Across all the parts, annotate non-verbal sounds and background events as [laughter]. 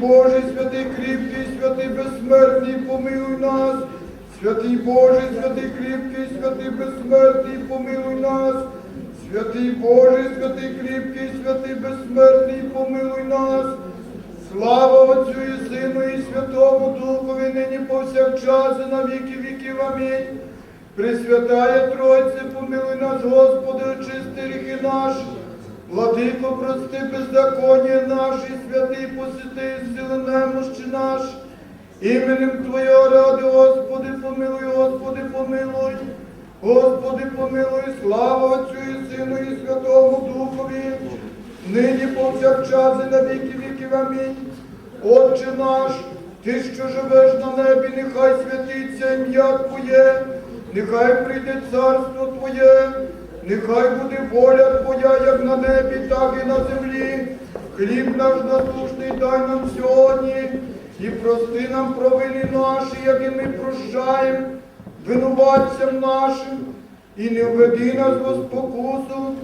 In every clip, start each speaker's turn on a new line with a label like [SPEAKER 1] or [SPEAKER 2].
[SPEAKER 1] Боже, святий кріпкий, святий безсмертний, помилуй нас. Святий Боже, святий кріпкий, святий безсмертний, помилуй нас. Святий Боже, святий кріпкий, святий безсмертний, помилуй нас. Слава Отцю і Сину, і Святому Духові, нині повсякчас, і на віки віків. Амінь. Пресвятая Тройце, помилуй нас, Господи, очисти гріхи наші. Владико, прости беззаконня наші, святий посіти, сили немощі наші. Іменем Твоєго ради, Господи, помилуй, Господи, помилуй. Господи, помилуй, слава Отцю і Сину, і Святому Духові, нині повсякчас і на віки віків. Амінь. Отче наш, Ти, що живеш на небі, нехай святиться ім'я Твоє, нехай прийде царство Твоє, нехай буде воля Твоя, як на небі, так і на землі. Хліб наш насущний дай нам сьогодні, і прости нам провини наші, як і ми прощаємо винуватцям нашим, і не введи нас в спокусу,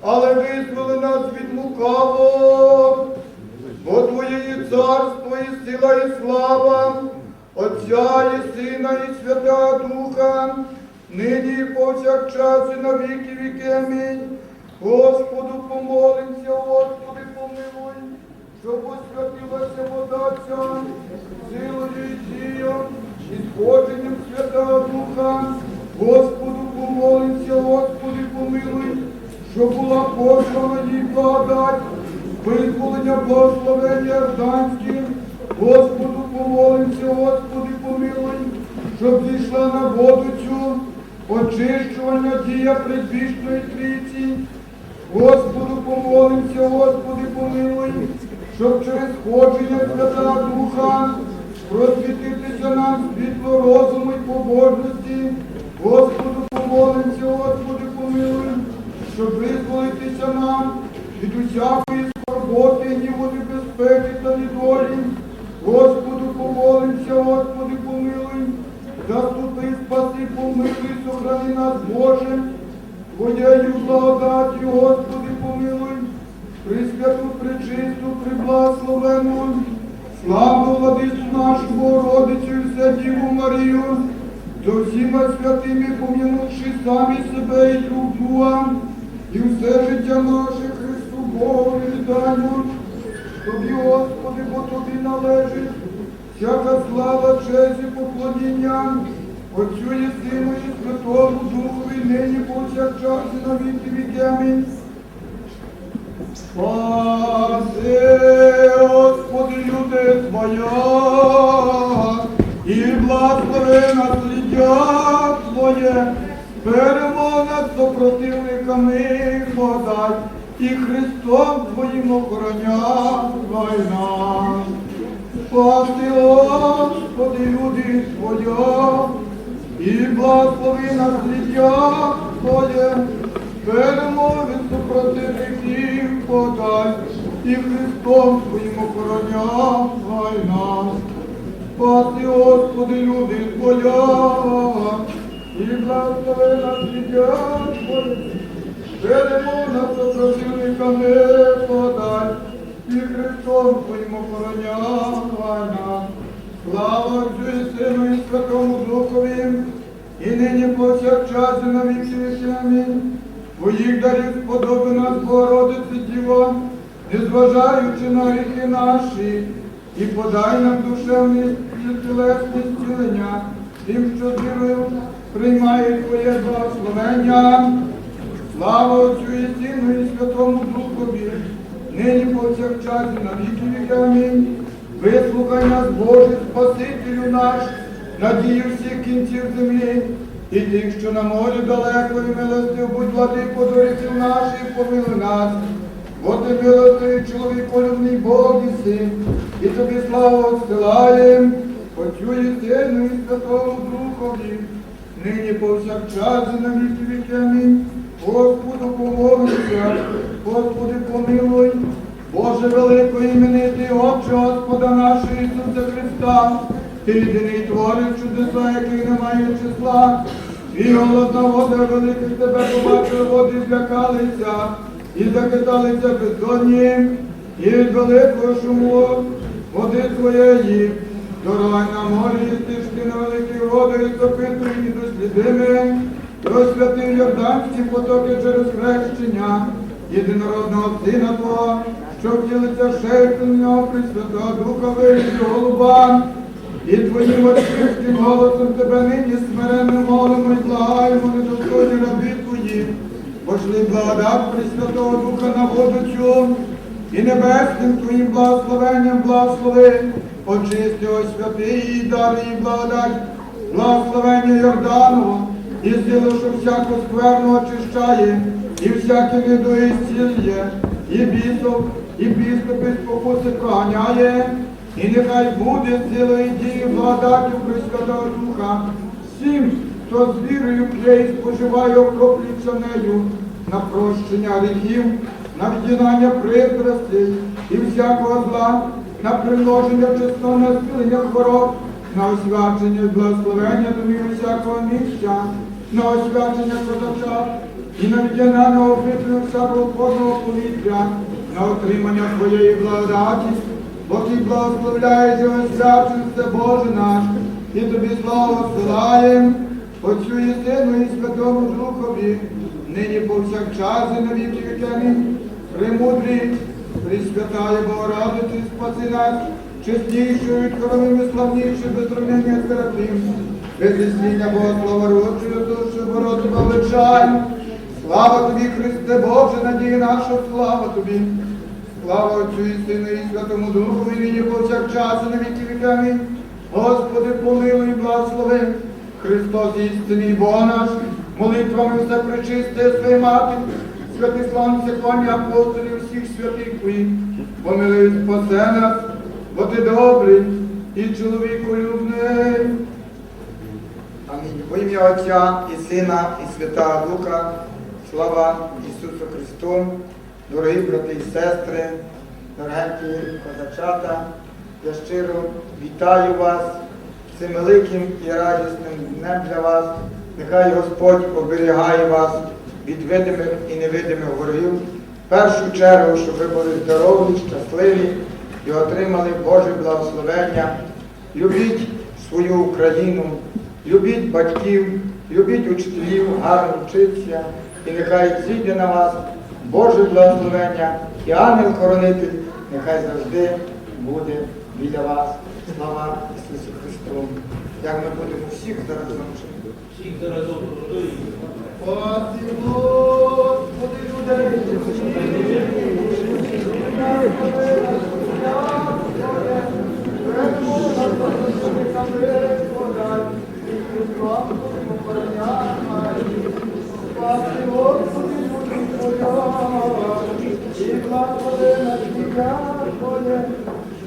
[SPEAKER 1] але визволи нас від лукавого. Бо Твоє є царство, і сила, і слава, Отця і Сина, і Свята Духа, нині і повсякчас, і на віки віки. Амінь. Господу помолимся, Господи, помилуй, щоб освятилася вода ця, силою і дієм, і сходженням Святого Духа. Господу помолимся, Господи, помилуй, щоб була послана їй благодать, визволення благословення Арданським. Господу помолимся, Господи, помилуй, щоб зійшла на воду цю, очищування дія предвічної трійці. Господу помолимся, Господи, помилуй, щоб через сходження Святого Духа просвітитися нам світло розуму і побожності. Господу помолимся, Господи, помилуй, щоб визволитися нам від усякої скорботи, гніву, небезпеки та недолі. Господу помолимся, Господи, помилуй, заступи, спаси, помилуй, сохрани нас, Боже. Твоєю благодаттю, Господи, помилуй, Пресвяту, пречисту, приблагословену, славну владицю нашу і все Діву Марію, до всіма святими пом'янувши самі себе і друг друга, і все життя наше Христу Богу віддаємо. Тобі, Господи, бо тобі належить всяка слава, честь і поклоніння, Отцю і Сину і Святому Духові, нині повсякчас і на віки віки. Амінь. Спаси, Господи, люди Твоя, і благослови насліддя Твоє, перемог над супротивниками подай, і Христом Твоїм охороняй нас. Спаси, Господи, люди Твоя, і благослови насліддя Твоє, перемоги супротивників подай, і Христом Твоїм охороняй нас. Спаси, Господи, люди Твоя, і благослови насліддя Твоє, перемоги над супротивниками подай, і Христом Твоїм охороняй нас. Слава Отцю і Сину і Святому Духові, і нині повсякчас і на віки віки. Амінь. Твоїх дарів сподоби нас, Богородице Діво, незважаючи на гріхи наші, і подай нам душевне і тілесне зцілення, тим, що вірою приймає Твоє благословення. Слава Отцю і Сину і Святому Духові, нині повсякчас і на віки віки. Амінь. Вислухай нас, Боже, Спасителю наш, надію всіх кінців землі, і тих, що на морі далеко і милостив, будь владико доріхів наших, помилуй нас. Бо ти милостивий чоловіколюбний Бог і син, і тобі славу отсилаєм, Отцю і Сину і Святому Духові, нині повсякчас і на віки віки. Амінь. Господу помолимося, Господи помилуй, Боже великий іменитий Отче Господа нашого Ісуса Христа, ти єдиний твориш чудеса, яких немає числа. Твій голодна вода великих тебе побачили, води злякалися і закидалися бездонні, і від великого шуму води своєї. Дорогай на морі, стежки на великі води, і запитуй, і дослідими. До Йорданські потоки через хрещення, єдинородного сина Твого, що втілиться в шерсту нього Пресвятого Духа вирішив голуба. І твоїм отчистим голосом тебе нині смиренно молимо і благаємо, недостойні раби твої. Пошли благодать Пресвятого Духа на воду і небесним твоїм благословенням благослови, очисти святий і дари і благодать, благословення Йордану, і силу, що всяку скверну очищає, і всяке недує зцілює, і бісов, і піступи спокуси проганяє, і нехай буде силою і дії благодаттю Пресвятого Духа, всім, хто з вірою п'є і споживає окроплюється нею на прощення гріхів, на віддінання пристрастей і всякого зла, на примноження чесного на зцілення хвороб, на освячення і благословення домів всякого місця, на освячення козача і на віддянання опитую всякого повітря, на отримання твоєї благодаті, бо ти благословляєш і освячуєшся, Боже наш, і тобі славу силаєм, Отцю і Сину і Святому Духові, нині повсякчас і на віки вікені, премудрі, Пресвятає Богородиці, спаси нас, чеснішою від хоровим і славнішою, без равнення серафим, без існіння Богослова родчою, душу бороду величай. Слава тобі, Христе Боже, надія наша, слава тобі. Слава Отцю і Сину і Святому Духу, і нині повсякчас і на віки віками. Господи, помилуй благослови. Христос істинний Бог наш, молитвами все причисти своєї мати, святий славниця клані апостолів всіх святих твоїх, помилуй спасе нас, бо ти добрий і чоловіколюбний. Амінь. Во ім'я Отця і Сина, і Святого Духа, слава Ісусу Христу, дорогі брати і сестри, дорогенькі козачата, я щиро вітаю вас цим великим і радісним днем для вас. Нехай Господь оберігає вас від видимих і невидимих ворогів. В першу чергу, щоб ви були здорові, щасливі і отримали Боже благословення. Любіть свою Україну, любіть батьків, любіть учителів, гарно вчитися, і нехай зійде на вас Боже благословення і ангел-хоронитель, нехай завжди буде біля вас. Слава Ісусу Христу. Як ми будемо всіх зараз навчити.
[SPEAKER 2] Всіх.
[SPEAKER 1] Спаси, Господи, людей.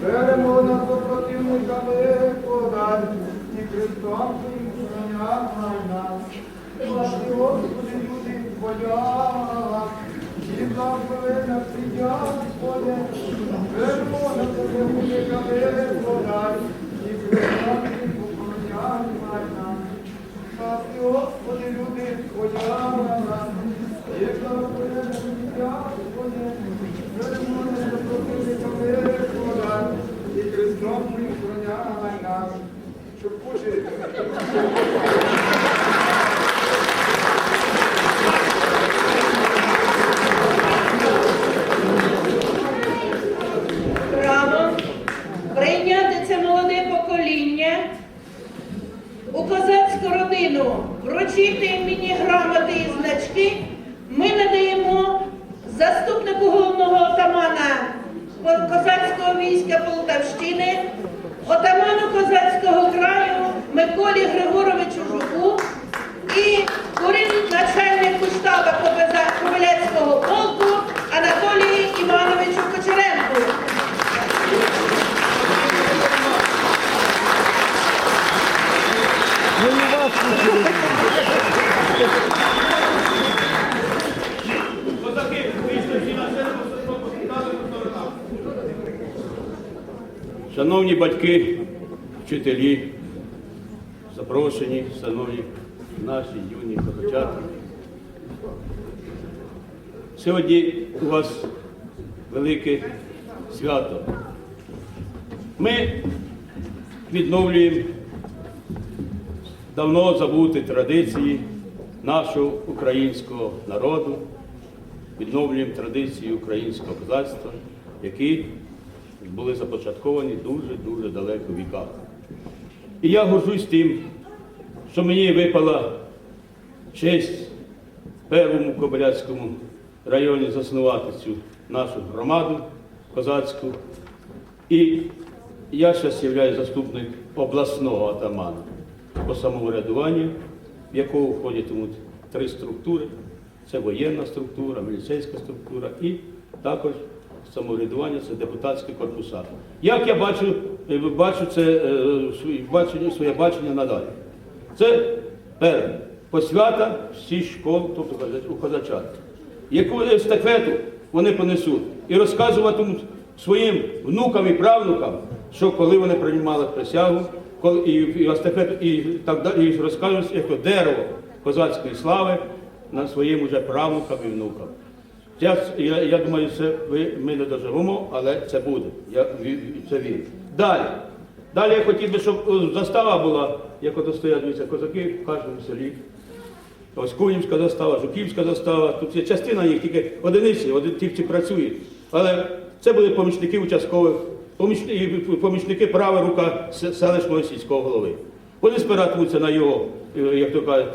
[SPEAKER 1] Беремо на супротивниками подай, і Христом храняй нас. Спаси, Господи, люди Твоя, і благослови на Твоє, беремо на супротивниками подай, і Христом Твоїм храняй нас. Спаси, Господи, люди Твоя, і благослови на життя Твоє, беремо на супротивниками подай, і Христом прихороняй нас. Щоб пожити.
[SPEAKER 2] Шановні батьки, вчителі, запрошені, шановні наші юні козачата. Сьогодні у вас велике свято. Ми відновлюємо давно забуті традиції нашого українського народу, відновлюємо традиції українського козацтва, які були започатковані дуже-дуже далеко в віках. І я горжусь тим, що мені випала честь Первому Кобиляцькому районі заснувати цю нашу громаду козацьку. І я зараз являюсь заступник обласного атамана по самоврядуванню, в якого входитимуть три структури. Це воєнна структура, міліцейська структура і також самоврядування це депутатські корпуса. Як я бачу, е, бачу це е, бачення, своє бачення надалі. Це перше, посвята всіх школ, тобто у козачат. Яку естафету вони понесуть і розказуватимуть своїм внукам і правнукам, що коли вони приймали присягу, коли і, і естафету, і так і розкажуть, як дерево козацької слави на своїм уже правнукам і внукам. Я, я, думаю, це ви, ми не доживемо, але це буде. Я це вірю. Далі. Далі я хотів би, щоб застава була, як ото стоять дивіться, козаки в кожному селі. Ось Кунівська застава, Жуківська застава. Тут є частина їх, тільки одиниці, один ті, ті працюють. Але це були помічники участкових, помічники, права рука селищного сільського голови. Вони спиратимуться на його, е, як то кажуть,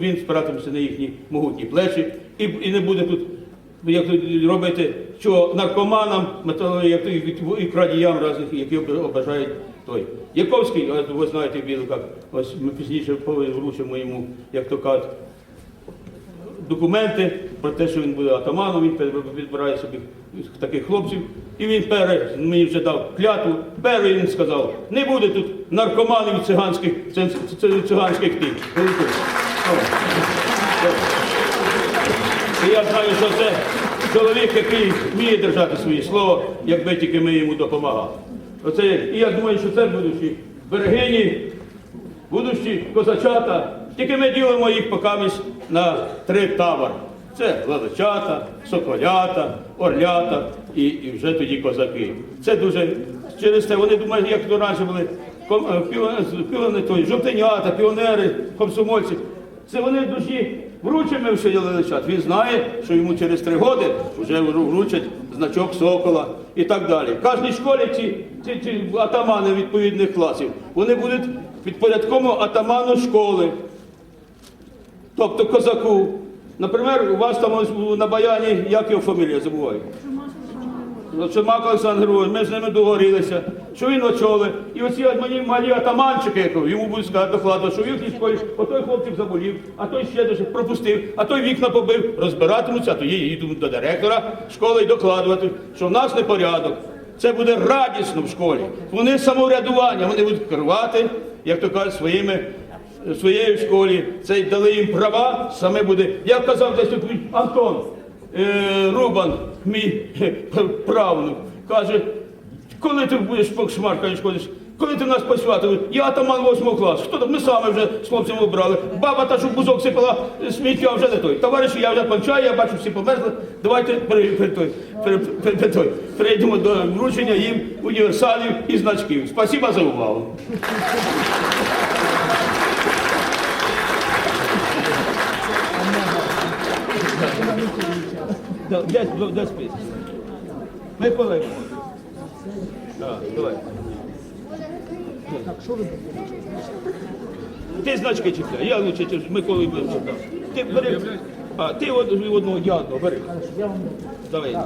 [SPEAKER 2] він спиратиметься на їхні могутні плечі і, і не буде тут як робити, що наркоманам, як і, крадіям різних, які об- обажають той. Яковський, ви знаєте, в Біликах, ось ми пізніше вручимо йому, як то кажуть, документи про те, що він буде атаманом, він відбирає собі таких хлопців. І він пере, мені вже дав клятву, перший він сказав, не буде тут наркоманів циганських, циганських тих. І я знаю, що це чоловік, який вміє держати своє слово, якби тільки ми йому допомагали. Оце, і я думаю, що це будучі берегині, будущі козачата, тільки ми ділимо їх покамість на три табори. Це лелечата, соколята, орлята і, і вже тоді козаки. Це дуже через те вони думають, як то раніше були е, піо- піони, жовтенята, піонери, комсомольці. Це вони душі вручимо в селі Лелечат. Він знає, що йому через три роки вже вручать значок сокола і так далі. В кожній школі ці, ці, ці атамани відповідних класів, вони будуть підпорядкому атаману школи, тобто козаку. Наприклад, у вас там на баяні, як його фамілія, забуваю. Чумак Олександр Григорович, ми з ними договорилися, що він очоли. І оці от малі атаманчики, йому будуть сказати докладно, що в їхній школі отой хлопчик заболів, а той ще дуже пропустив, а той вікна побив, розбиратимуться, а тоді їдуть до директора школи і докладувати, що в нас непорядок. Це буде радісно в школі. Вони самоврядування, вони будуть керувати, як то кажуть, своїми своєю школі. Це дали їм права, саме буде. Я казав десь тут Антон е, Рубан, мій [laughs] правнук, каже, коли ти будеш шмаркаєш ходиш, коли ти нас посвятив, я атаман 8 класу. Хто там? Ми самі вже з хлопцями обрали. Баба та, що бузок сипала е, сміття, вже не той. Товариші, я вже кончаю, я бачу, всі померзли. Давайте при, при, той, при, при, при, той, перейдемо до вручення їм універсалів і значків. Спасибо за увагу. Де, список? Микола. Да, давай. Ти значки чіпляй, я лучше чіпляю, Миколи буду чіпляв. Ти бери, а, ти од- одного, я одного, бери. Давай.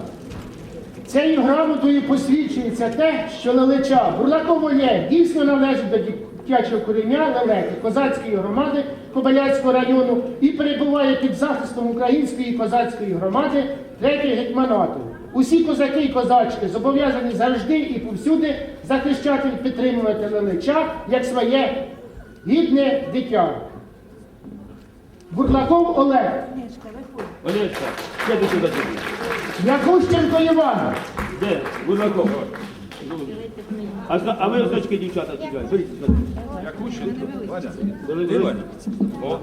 [SPEAKER 3] Цією грамотою посвідчується те, що Лелеча Бурлаково є дійсно належить до дитячого коріння Лелеки, козацької громади Кобиляцького району і перебуває під захистом української козацької громади третього гетьманату. Усі козаки і козачки зобов'язані завжди і повсюди захищати і підтримувати Лелеча як своє гідне дитя. Бурлаков Олег,
[SPEAKER 2] Олечка, де ти сюди тобі?
[SPEAKER 3] Якущенко Іван.
[SPEAKER 2] Де? Гурнаков. А, зна- а ви значки дівчата чіпляють. Беріть.
[SPEAKER 4] Якущенко, Ваня,
[SPEAKER 2] Ваня.
[SPEAKER 4] О,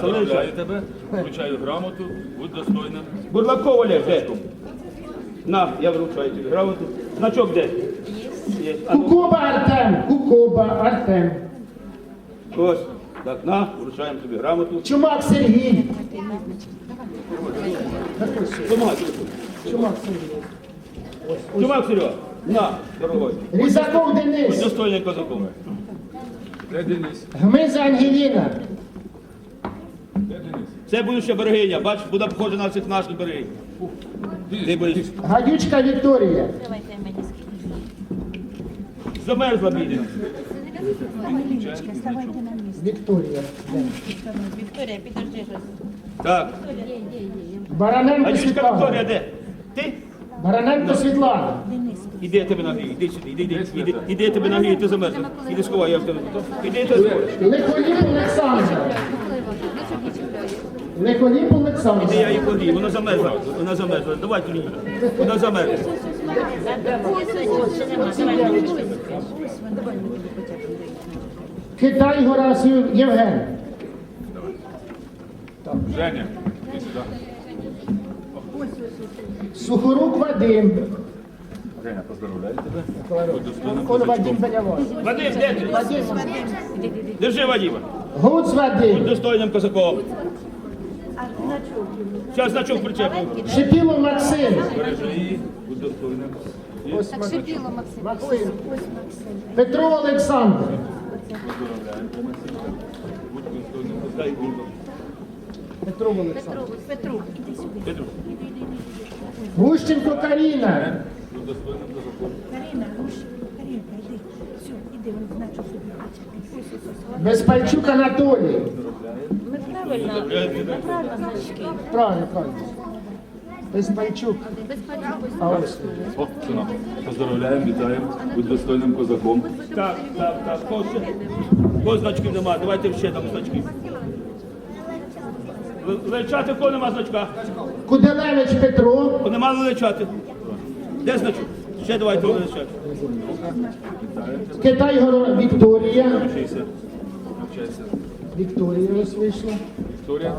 [SPEAKER 4] поздравляю тебе, вручаю грамоту, будь достойним.
[SPEAKER 2] Бурлаков Олег, де? На, я вручаю тобі грамоту. Значок де? є. А ну,
[SPEAKER 3] Кукоба Артем, Кукоба Артем.
[SPEAKER 2] ось. Так, на, вручаємо тобі грамоту.
[SPEAKER 3] Чумак Сергій.
[SPEAKER 2] Помагай.
[SPEAKER 3] Чумак Сергій.
[SPEAKER 2] Чувак, Серега, на, дорогой.
[SPEAKER 3] Різаков
[SPEAKER 2] Будь
[SPEAKER 3] Денис.
[SPEAKER 2] достойним козаком.
[SPEAKER 4] Де Денис?
[SPEAKER 3] Гмиза Ангеліна.
[SPEAKER 2] Це будуща берегиня, бач, буде похоже на цих наших берегинь. Ти будеш
[SPEAKER 3] Гадючка Вікторія.
[SPEAKER 2] замерзла бідня.
[SPEAKER 3] Вікторія.
[SPEAKER 5] Вікторія, підожди.
[SPEAKER 2] Так,
[SPEAKER 3] Бараненко
[SPEAKER 2] Анічка Вікторія,
[SPEAKER 3] Світлана.
[SPEAKER 2] де? Ти?
[SPEAKER 3] Бараненко Світлана.
[SPEAKER 2] Іди я тебе нагрію, іди сюди, іди, іди, іди, іди я тебе нагрію, ти замерзла. Іди сховай, я в тебе. Іди ти сховай.
[SPEAKER 3] Лихоліп Олександр. Лихоліп
[SPEAKER 2] Іди я
[SPEAKER 3] Олександр.
[SPEAKER 2] її погрію, вона замерзла, вона замерзла. Давай тобі. Вона замерзла.
[SPEAKER 3] Китай Горасів Євген.
[SPEAKER 4] Женя.
[SPEAKER 3] Сухорук Вадим.
[SPEAKER 4] Женя, поздравляю тебе. Достойним
[SPEAKER 3] Вадим
[SPEAKER 4] козачком.
[SPEAKER 2] Вадим, де ти? Держи Вадима.
[SPEAKER 3] Гуц
[SPEAKER 2] Будь достойним козаком. Зараз значок причеплю.
[SPEAKER 3] Шипіло Максим.
[SPEAKER 4] Достойним.
[SPEAKER 3] Ось Максим. Максим. Петро Олександр. Петро Олександр.
[SPEAKER 5] Петру.
[SPEAKER 2] Петру.
[SPEAKER 3] Гущенко Каріна.
[SPEAKER 4] Будь достойним козаком.
[SPEAKER 6] Карина, руш, Каринка, йди. Все, іди, він знає, що собі хоче.
[SPEAKER 3] Безпальчук Анатолій.
[SPEAKER 5] Ми правильно, ми правильно значки.
[SPEAKER 3] Правильно, правильно. Безпальчук. А ось.
[SPEAKER 4] О, сина, поздравляємо, вітаємо. Будь достойним козаком.
[SPEAKER 2] Так, так, так. Кого ще? Кого значків нема? Давайте ще там значки. Лечати кого нема значка?
[SPEAKER 3] Куделевич Петро.
[SPEAKER 2] Нема лечати? Де значок? Ще давайте.
[SPEAKER 3] Китай Вікторія. Вікторія ось вийшла.
[SPEAKER 4] Вікторія,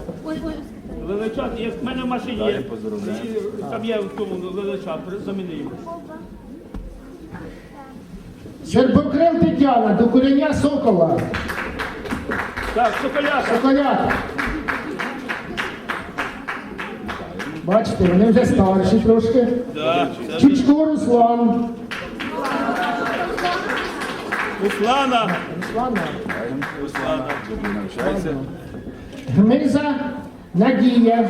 [SPEAKER 2] Лелечати, як в мене в машині є. Там є в тому лелечат, замінив.
[SPEAKER 3] Сербокрил Тетяна до кореня Сокола.
[SPEAKER 2] Так, соколяка.
[SPEAKER 3] Соколята. Бачите, вони вже старші трошки. Чучко Руслан.
[SPEAKER 2] Руслана.
[SPEAKER 3] Руслана.
[SPEAKER 2] Руслана.
[SPEAKER 3] Гмиза Надія.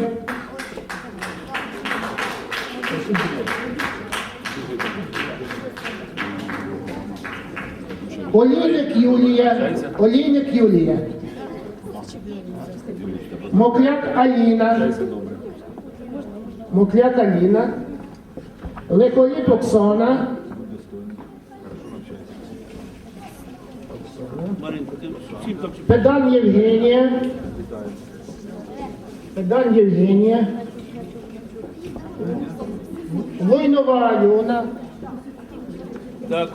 [SPEAKER 3] Олійник Юлія. Олійник Юлія. Мокляк Аліна. Оксана.
[SPEAKER 2] Всім там чи
[SPEAKER 3] Педан Євгенія. Педан Євгенія. Войнова Альона.
[SPEAKER 2] Так.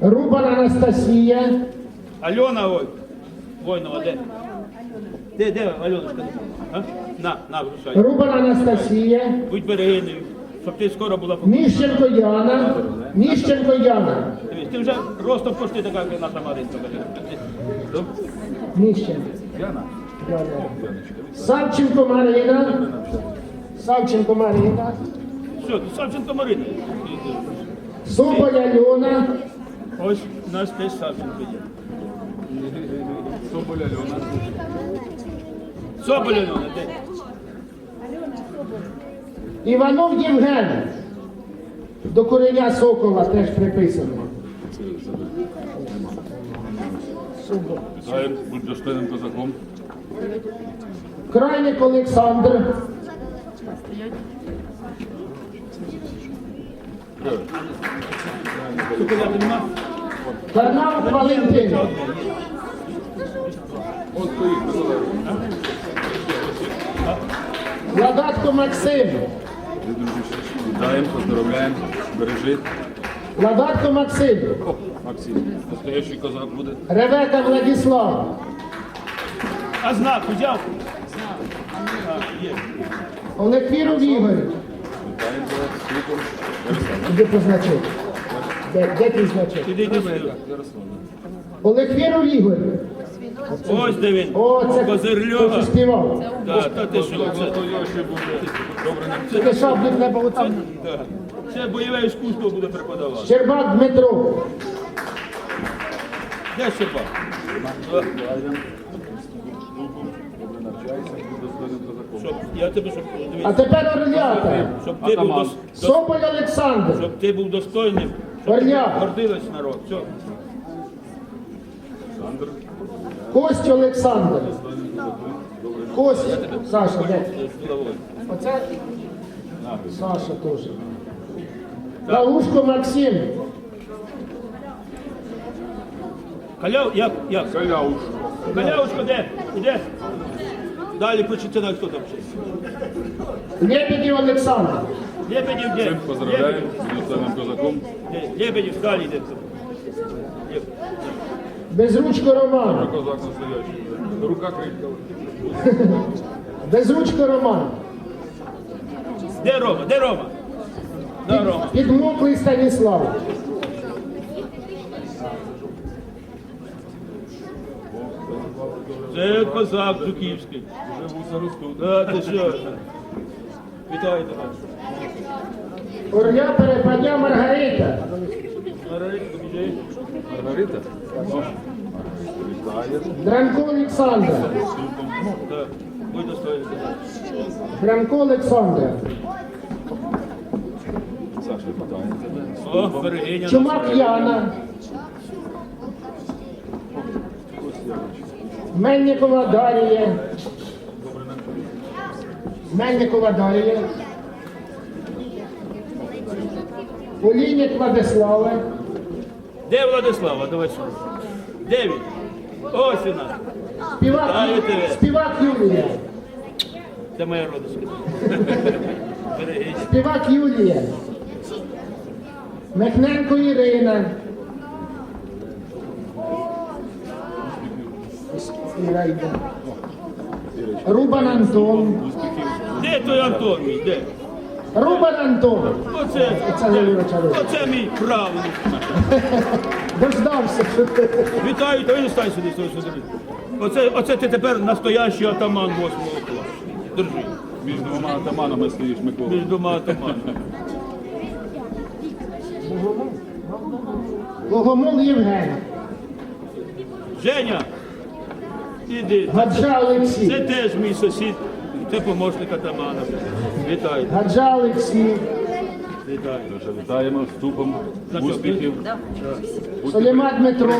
[SPEAKER 3] Рубан Анастасія.
[SPEAKER 2] Альона, ой. Войнова, де? Де, де Альоночка? А? На, на, вручай.
[SPEAKER 3] Рубан Анастасія.
[SPEAKER 2] Будь берегиною, щоб ти скоро була по-
[SPEAKER 3] Міщенко Яна. Міщенко Яна.
[SPEAKER 2] Дивись, Ти вже ростом почти така, як наша Маринка.
[SPEAKER 3] Міщенко.
[SPEAKER 4] Яна,
[SPEAKER 3] Яна. Савченко Марина. Савченко Марина.
[SPEAKER 2] Все, ти Савченко Марина.
[SPEAKER 3] Соболь Альона.
[SPEAKER 2] Ось у нас теж Савченко є.
[SPEAKER 4] Соболь Альона.
[SPEAKER 2] Соболь Альона, де?
[SPEAKER 3] Іванов Євген. До кореня Сокола теж приписано.
[SPEAKER 4] Вітаємо, будь достойним козаком.
[SPEAKER 3] Крайник Олександр. Карнавик Валентин.
[SPEAKER 4] От стоїть.
[SPEAKER 3] Ладатко Максим.
[SPEAKER 4] Ти, Вітаємо, поздравляємо. Бережи.
[SPEAKER 3] Ладатко Максим.
[SPEAKER 4] О, Максим, настоящий козак буде.
[SPEAKER 3] Ревека Владислав.
[SPEAKER 2] А знак взяв? Так, є.
[SPEAKER 3] Олеквіров Ігор.
[SPEAKER 4] Вітаємо кликом.
[SPEAKER 3] Іди позначив. Де, де?
[SPEAKER 2] Іди, іди сюди.
[SPEAKER 3] Олег Ігор.
[SPEAKER 2] Ось де він.
[SPEAKER 3] О, це
[SPEAKER 2] Козирльова. Так, та ти що? Це,
[SPEAKER 4] Настоящий буде. Добре, не
[SPEAKER 3] отам.
[SPEAKER 2] так. це бойове іскусство буде преподавати.
[SPEAKER 3] Щербак Дмитро.
[SPEAKER 2] Де ще ба?
[SPEAKER 4] Добре навчайся, будь достойним козаком.
[SPEAKER 2] Щоб, я тебе, щоб,
[SPEAKER 3] А
[SPEAKER 2] дивись,
[SPEAKER 3] тепер Орлята.
[SPEAKER 2] щоб ти був дос, дос-
[SPEAKER 3] Соболь Олександр.
[SPEAKER 2] щоб ти був достойним, щоб
[SPEAKER 3] Орля.
[SPEAKER 2] гордилась народ. Все.
[SPEAKER 4] Олександр,
[SPEAKER 3] Кость Олександр. Кость. Саша, де? Оце Саша теж. Галушко Максим.
[SPEAKER 2] Халяв, як, як?
[SPEAKER 4] Каляушко.
[SPEAKER 2] Халявушко, де? Іде? Далі прочитай, хто там ще.
[SPEAKER 3] Лебедів Олександр.
[SPEAKER 2] Лебедів де?
[SPEAKER 4] Всім поздравляємо з достойним козаком.
[SPEAKER 2] Де? Лебедів, далі йде. Леб.
[SPEAKER 3] Безручко Роман.
[SPEAKER 4] Рука крепка.
[SPEAKER 3] Безручко Роман.
[SPEAKER 2] Де Рома? Де Рома? Да, Рома.
[SPEAKER 3] Підмоклий Станіслав.
[SPEAKER 2] Це козак Жуківський.
[SPEAKER 4] Вже вуса ростуть.
[SPEAKER 2] Да, ти що? Вітаю тебе.
[SPEAKER 3] Орля Перепадня Маргарита.
[SPEAKER 2] Маргаритка, біжи.
[SPEAKER 4] Маргарита? О, Вітає.
[SPEAKER 3] Дранко Олександра.
[SPEAKER 2] Да. Будь.
[SPEAKER 3] Дранко Олександра.
[SPEAKER 4] Саша, вітає тебе.
[SPEAKER 2] О, берегиня.
[SPEAKER 3] Чумак Яна. Мельникова Дарія. Мельникова Дарія. Олійник Владислава.
[SPEAKER 2] Де Владислава? Давай сюди. Де він? Ось вона.
[SPEAKER 3] Співак,
[SPEAKER 2] Вітаю тебе.
[SPEAKER 3] співак Юлія.
[SPEAKER 2] Це моя родичка.
[SPEAKER 3] Співак Юлія. Мехненко Ірина. Йде. Рубан Антон.
[SPEAKER 2] Де той Антон мій? Де?
[SPEAKER 3] Рубан Антон.
[SPEAKER 2] Оце,
[SPEAKER 3] Це
[SPEAKER 2] оце мій правник. [laughs]
[SPEAKER 3] Дождався.
[SPEAKER 2] Вітаю, та він стань сюди, сюди, сюди. Оце, оце ти тепер настоящий атаман восьмого класу. Держи.
[SPEAKER 4] Між двома атаманами стоїш, Микола.
[SPEAKER 2] Між двома атаманами. [laughs]
[SPEAKER 3] Логомол Євген.
[SPEAKER 2] Женя, іди.
[SPEAKER 3] Гаджа
[SPEAKER 2] Це теж мій сусід. Це помощник атамана. Вітаю.
[SPEAKER 3] Гаджа Олексій.
[SPEAKER 2] Вітаю.
[SPEAKER 4] Дуже вітаємо вступом. Успіхів.
[SPEAKER 3] Соліма Дмитро.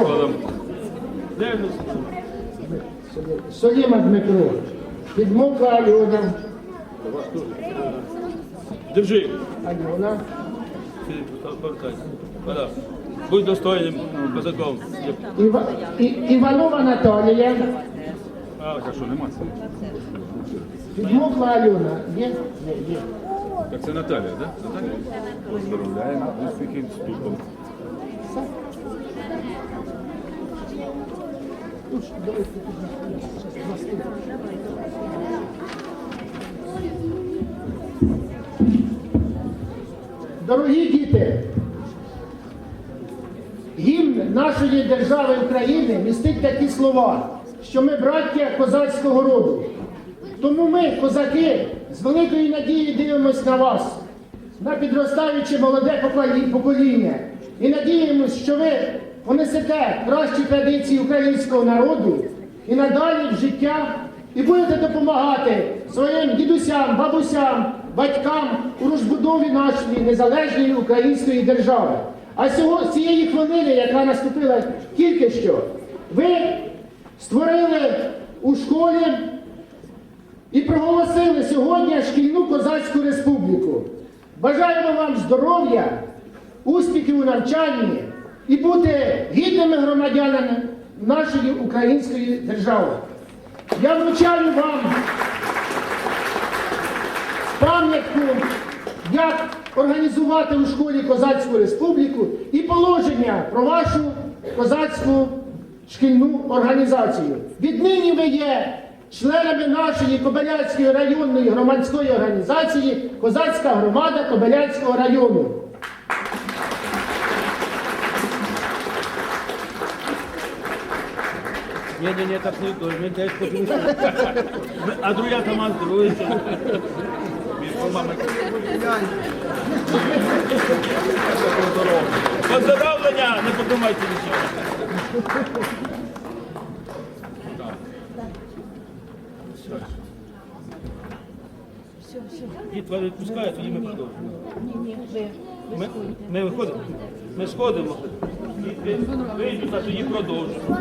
[SPEAKER 3] Соліма Дмитро. Підмовка Альона.
[SPEAKER 2] Держи.
[SPEAKER 3] Альона.
[SPEAKER 2] Будь достойним козаком.
[SPEAKER 3] Іва... І... Іванова Наталія.
[SPEAKER 2] А,
[SPEAKER 4] Так, а що, нема це?
[SPEAKER 3] Підмовка Альона. Є? Є, є.
[SPEAKER 4] Так це Наталія, так? Да? Наталія? Поздравляємо. Успіхів вступом.
[SPEAKER 3] Дорогі діти, гімн нашої держави України містить такі слова, що ми браття козацького роду. Тому ми, козаки, з великою надією дивимось на вас, на підростаюче молоде покоління. І надіємось, що ви понесете кращі традиції українського народу і надалі в життя, і будете допомагати своїм дідусям, бабусям, батькам у розбудові нашої незалежної української держави. А сього, з цієї хвилини, яка наступила тільки що, ви створили у школі і проголосили сьогодні шкільну козацьку республіку. Бажаємо вам здоров'я, успіхів у навчанні і бути гідними громадянами нашої української держави. Я вручаю вам пам'ятку, як організувати у школі Козацьку республіку і положення про вашу козацьку шкільну організацію. Віднині ви є членами нашої Кобиляцької районної громадської організації Козацька громада Кобиляцького району.
[SPEAKER 2] Ні, ні, ні, так не то, ми теж потім. А друга там друзі. Поздоровлення, не подумайте нічого.
[SPEAKER 6] Все.
[SPEAKER 2] відпускають, тоді ми продовжуємо.
[SPEAKER 6] Ні, ні,
[SPEAKER 2] Ми, ми виходимо. Ми сходимо. Вийдуть, а тоді продовжуємо.